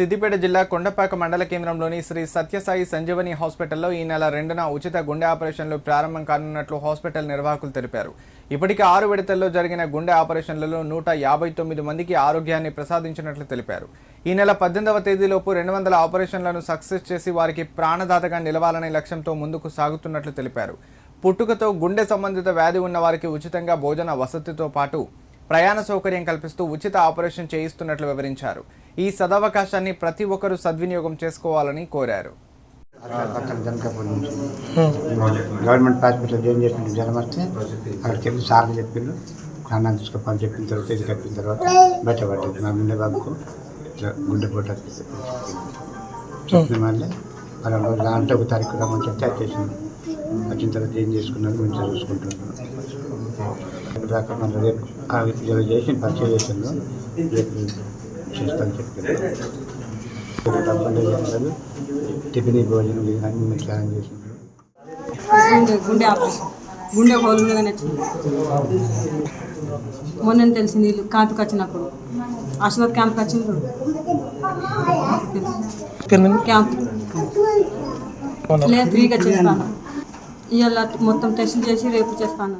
సిద్దిపేట జిల్లా కొండపాక మండల కేంద్రంలోని శ్రీ సత్యసాయి సంజీవని హాస్పిటల్లో ఈ నెల రెండున ఉచిత గుండె ఆపరేషన్లు ప్రారంభం కానున్నట్లు హాస్పిటల్ నిర్వాహకులు తెలిపారు. ఇప్పటికే ఆరు విడతల్లో జరిగిన గుండె ఆపరేషన్లలో నూట యాభై తొమ్మిది మందికి ఆరోగ్యాన్ని ప్రసాదించినట్లు తెలిపారు. ఈ నెల పద్దెనిమిదవ తేదీలోపు రెండు వందల ఆపరేషన్లను సక్సెస్ చేసి వారికి ప్రాణదాతగా నిలవాలనే లక్ష్యంతో ముందుకు సాగుతున్నట్లు తెలిపారు. పుట్టుకతో గుండె సంబంధిత వ్యాధి ఉన్న వారికి ఉచితంగా భోజన వసతితో పాటు ప్రయాణ సౌకర్యం కల్పిస్తూ ఉచిత ఆపరేషన్ చేయిస్తున్నట్లు వివరించారు. ఈ సదవకాశాన్ని ప్రతి ఒక్కరూ సద్వినియోగం చేసుకోవాలని కోరారు. నుంచి. గవర్నమెంట్ హాస్పిటల్ జాయిన్ చేసిన జ్వరం వస్తే అక్కడికి వెళ్ళి సార్లు తీసుకోపని చెప్పిన తర్వాత ఇది కప్పిన తర్వాత బయటపడ్డది మా ముందే బాబుకు ఇట్లా గుండెపోట చెప్పిన వాళ్ళే పలానా రోజు అంటే ఒక తారీఖు రమ్మని చెప్తే అది చేసింది వచ్చిన తర్వాత ఏం చేసుకున్నారు మంచిగా చూసుకుంటున్నాను దాకా మళ్ళీ రేపు చేసి పరిచయం రేపు చేస్తాను చేస్తారు. టిఫిన్ భోజనం ఇది అన్ని మీరు ప్లాన్ గుండె గుండె ఆపరేషన్. గుండె హోల్ మీద వచ్చింది మొన్న తెలిసింది వీళ్ళు కాంతికి వచ్చినప్పుడు. ఆశీర్వాద్ క్యాంప్కి వచ్చిండ్రు క్యాంప్ లేదు ఫ్రీగా చేస్తాను. ఇవాళ మొత్తం టెస్ట్ చేసి రేపు చేస్తాను.